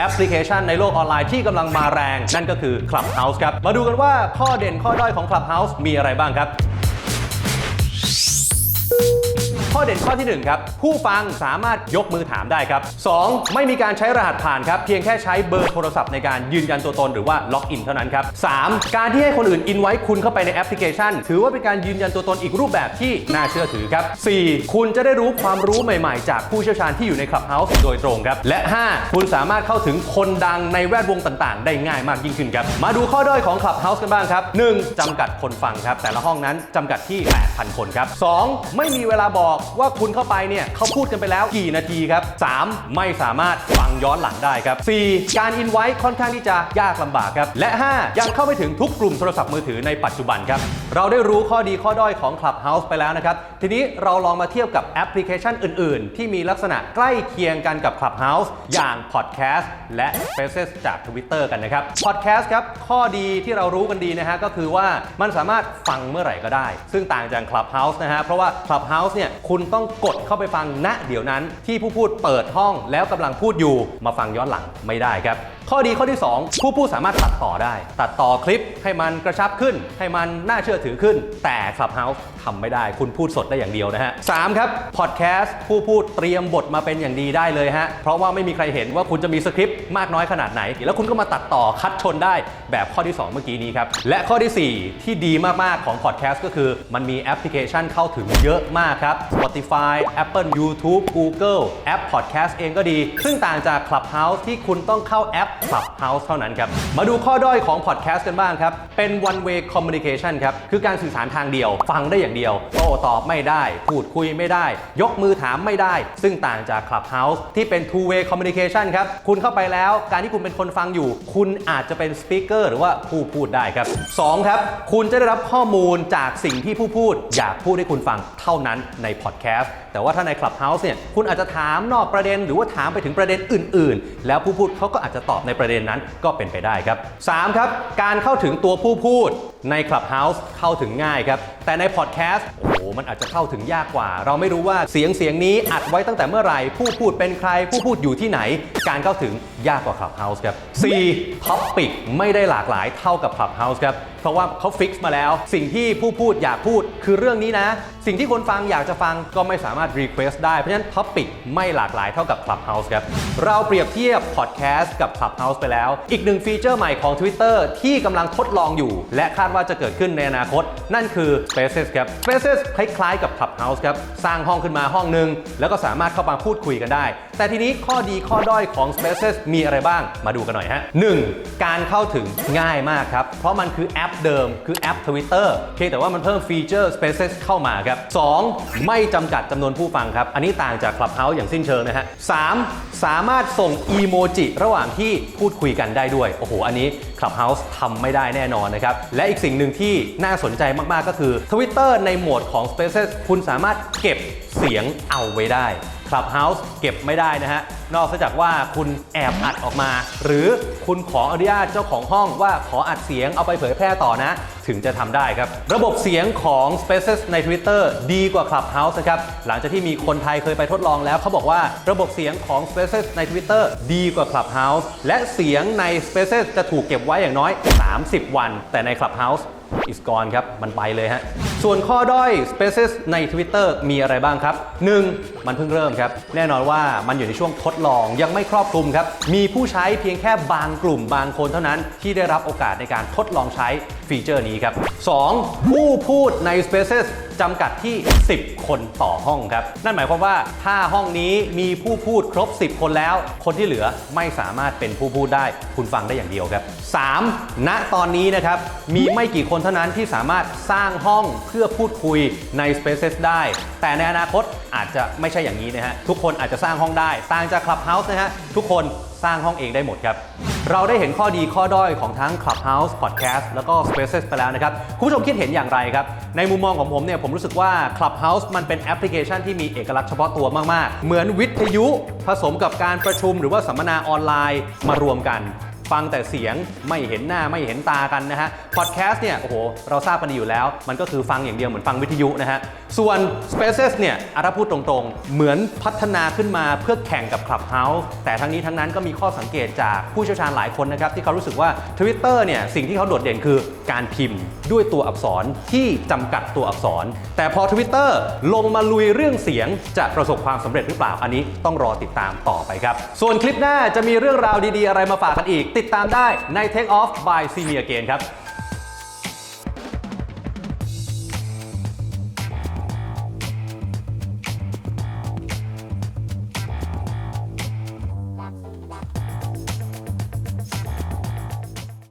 แอปพลิเคชันในโลกออนไลน์ที่กำลังมาแรง นั่นก็คือ Clubhouse ครับ มาดูกันว่าข้อเด่นข้อด้อยของ Clubhouse มีอะไรบ้างครับ ข้อเด่นข้อทีหนึ่1 ครับ ผู้ฟังสามารถยกมือถามได้ครับ 2. ไม่มีการใช้รหัสผ่านครับ เพียงแค่ใช้เบอร์โทรศัพท์ในการยืนยันตัวตนหรือว่าล็อกอินเท่านั้นครับ 3. การที่ให้คนอื่นอินไว้คุณเข้าไปในแอปพลิเคชัน ถือว่าเป็นการยืนยันตัวตนอีกรูปแบบที่น่าเชื่อถือครับ 4. คุณจะได้รู้ความรู้ใหม่ๆ จากผู้เชี่ยวชาญที่อยู่ใน Clubhouse โดยตรงครับ และ 5. คุณสามารถเข้าถึงคนดังในแวดวงต่างๆ ได้ง่ายมากยิ่งขึ้นครับ มาดูข้อด้อยของ Clubhouse กันบ้างครับ 1. จำกัดคนฟังครับ แต่ละห้องนั้นจำกัดที่ 8,000 คนครับ 2. ไม่มีเวลาบอกว่าคุณเข้าไปเนี่ยเขาพูดกันไปแล้วกี่นาทีครับ 3. ไม่สามารถฟังย้อนหลังได้ครับ 4. การอินไว้ค่อนข้างที่จะยากลำบากครับ และ 5. ยังเข้าไม่ถึงทุกกลุ่มโทรศัพท์มือถือในปัจจุบันครับ เราได้รู้ข้อดีข้อด้อยของ Clubhouse ไปแล้วนะครับ ทีนี้เราลองมาเทียบกับแอปพลิเคชันอื่น ๆ ที่มีลักษณะใกล้เคียงกันกับ Clubhouse อย่าง Podcast และ Spaces จาก Twitter กันนะครับ Podcast ครับข้อดีที่เรารู้กันดีนะฮะก็คือว่ามันสามารถฟังเมื่อไหร่ก็ได้ ซึ่งต่างจาก Clubhouse นะฮะเพราะว่า Clubhouse เนี่ยคุณณต้องกดเข้าไปฟังณเดี๋ยวนั้นที่ผู้พูดเปิดห้องแล้วกำลังพูดอยู่มาฟังย้อนหลังไม่ได้ครับ ข้อดีข้อที่ 2 ผู้พูดสามารถตัดต่อได้ ตัดต่อคลิปให้มันกระชับขึ้น ให้มันน่าเชื่อถือขึ้น แต่ Clubhouse ทำไม่ได้ คุณพูดสดได้อย่างเดียวนะฮะสามครับพอดแคสต์ผู้พูดเตรียมบทมาเป็นอย่างดีได้เลยฮะเพราะว่าไม่มีใครเห็นว่าคุณจะมีสคริปต์มากน้อยขนาดไหน แล้วคุณก็มาตัดต่อคัดชนได้แบบข้อที่ 2 เมื่อกี้นี้ครับและข้อที่ 4 ที่ดีมากๆของพอดแคสต์ก็คือมันมีแอปพลิเคชันเข้าถึงเยอะมากครับ Spotify Apple YouTube Google แอป Podcast เองก็ดี ซึ่งต่างจาก Clubhouse ที่คุณต้องเข้าแอป Clubhouse เท่านั้นครับ มาดูข้อด้อยของ Podcast กันบ้างครับ เป็น one way communication ครับ คือการสื่อสารทางเดียว ฟังได้อย่างเดียวโต้ตอบไม่ได้ พูดคุยไม่ได้ ยกมือถามไม่ได้ ซึ่งต่างจาก Clubhouse ที่เป็น two way communication ครับ คุณเข้าไปแล้วการที่คุณเป็นคนฟังอยู่ คุณอาจจะเป็น speaker หรือว่าผู้พูดได้ครับสองครับ คุณจะได้รับข้อมูลจากสิ่งที่ผู้พูด อยากพูดให้คุณฟังเท่านั้นใน podcast แต่ว่าถ้าใน Clubhouse เนี่ยคุณอาจจะถามนอกประเด็น หรือว่าถามไปถึงประเด็นอื่น ๆ แล้วผู้พูดเขาก็อาจจะตอบในประเด็นนั้นก็เป็นไปได้ครับ3ครับการเข้าถึงตัวผู้พูดใน Clubhouse เข้าถึงง่ายครับแต่ใน podcast มันอาจจะเข้าถึงยากกว่า เราไม่รู้ว่าเสียงเสียงนี้อัดไว้ตั้งแต่เมื่อไหร่ ผู้พูดเป็นใคร ผู้พูดอยู่ที่ไหน การเข้าถึงยากกว่า Clubhouse ครับ 4. Topic ไม่ได้หลากหลายเท่ากับ Clubhouse ครับ เพราะว่าเขาฟิกซ์มาแล้ว สิ่งที่ผู้พูดอยากพูดคือเรื่องนี้นะ สิ่งที่คนฟังอยากจะฟังก็ไม่สามารถรีเควสได้ เพราะฉะนั้นท็อปิกไม่หลากหลายเท่ากับ Clubhouse ครับ เราเปรียบเทียบพอดแคสต์กับ Clubhouse ไปแล้ว อีกหนึ่งฟีเจอร์ใหม่ของ Twitter ที่กำลังทดลองอยู่ และคาดว่าจะเกิดขึ้นในอนาคต นั่นคือ Spaces ครับ Spaces คล้ายๆกับ Clubhouse ครับ สร้างห้องขึ้นมาห้องหนึ่งแล้วก็สามารถเข้ามาพูดคุยกันได้ แต่ทีนี้ข้อดีข้อด้อยของ Spaces มีอะไรบ้างมาดูกันหน่อยฮะ 1. การเข้าถึงง่ายมากครับ เพราะมันคือแอปเดิมคือแอป Twitter เพียงแต่ว่ามันเพิ่มฟีเจอร์ Spaces เข้ามาครับ 2. ไม่จำกัดจำนวนผู้ฟังครับ อันนี้ต่างจาก Clubhouse อย่างสิ้นเชิงนะฮะ 3. สามารถส่งอีโมจิระหว่างที่พูดคุยกันได้ด้วย โอ้โห อันนี้ Clubhouse ทำไม่ได้แน่นอนนะครับ และอีกสิ่งหนึ่งที่น่าสนใจมากๆก็คือ Twitter ในโหมดของ Spaces คุณสามารถเก็บเสียงเอาไว้ได้ Clubhouse เก็บไม่ได้นะฮะ นอกจากว่าคุณแอบอัดออกมา หรือคุณขออนุญาตเจ้าของห้องว่าขออัดเสียงเอาไปเผยแพร่ต่อนะ ถึงจะทำได้ครับ ระบบเสียงของ Spaces ใน Twitter ดีกว่า Clubhouse นะครับ หลังจากที่มีคนไทยเคยไปทดลองแล้วเขาบอกว่าระบบเสียงของ Spaces ใน Twitter ดีกว่า Clubhouse และเสียงใน Spaces จะถูกเก็บไว้อย่างน้อย 30 วัน แต่ใน Clubhouse is gone ครับมันไปเลยฮะ ส่วนข้อด้อย Spaces ใน Twitter มีอะไรบ้างครับ 1. มันเพิ่งเริ่มครับ แน่นอนว่ามันอยู่ในช่วงทดลองยังไม่ครอบคลุมครับ มีผู้ใช้เพียงแค่บางกลุ่มบางคนเท่านั้นที่ได้รับโอกาสในการทดลองใช้ฟีเจอร์นี้ครับ 2. ผู้พูดใน Spaces จำกัดที่ 10 คนต่อห้องครับ นั่นหมายความว่าถ้าห้องนี้มีผู้พูดครบ 10 คนแล้ว คนที่เหลือไม่สามารถเป็นผู้พูดได้ คุณฟังได้อย่างเดียวครับ 3. ณตอนนี้นะครับมีไม่กี่คนเท่านั้นที่สามารถสร้างห้องเพื่อพูดคุยใน Spaces ได้ แต่ในอนาคตอาจจะไม่ใช่อย่างนี้นะฮะทุกคนอาจจะสร้างห้องได้ต่างจาก Clubhouse นะฮะทุกคน สร้างห้องเองได้หมดครับ เราได้เห็นข้อดีข้อด้อยของทั้ง Clubhouse Podcast แล้วก็ Spaces ไปแล้วนะครับ คุณผู้ชมคิดเห็นอย่างไรครับ ในมุมมองของผมเนี่ยผมรู้สึกว่า Clubhouse มันเป็นแอปพลิเคชันที่มีเอกลักษณ์เฉพาะตัวมาก ๆ เหมือนวิทยุผสมกับการประชุมหรือว่าสัมมนาออนไลน์มารวมกัน ฟังแต่เสียงไม่เห็นหน้าไม่เห็นตากันนะฮะพอดแคสต์เนี่ยโอ้โหเราทราบกันดีอยู่แล้ว มันก็คือฟังอย่างเดียวเหมือนฟังวิทยุนะฮะส่วน Spaces เนี่ยอาถ้าพูดตรงๆ เหมือนพัฒนาขึ้นมาเพื่อแข่งกับ Clubhouse แต่ทั้งนี้ทั้งนั้นก็มีข้อสังเกตจากผู้เชี่ยวชาญหลายคนนะครับที่เขารู้สึกว่า Twitter เนี่ยสิ่งที่เขาโดดเด่นคือ การพิมพ์ ด้วยตัวอักษรที่จำกัดตัวอักษร แต่พอ Twitter ลงมาลุยเรื่องเสียงจะประสบความสำเร็จหรือเปล่าอันนี้ต้องรอติดตามต่อไปครับ ส่วนคลิปหน้าจะมีเรื่องราวดีๆ อะไรมาฝากกันอีก ติดตามได้ใน Take Off by Senior Gain ครับ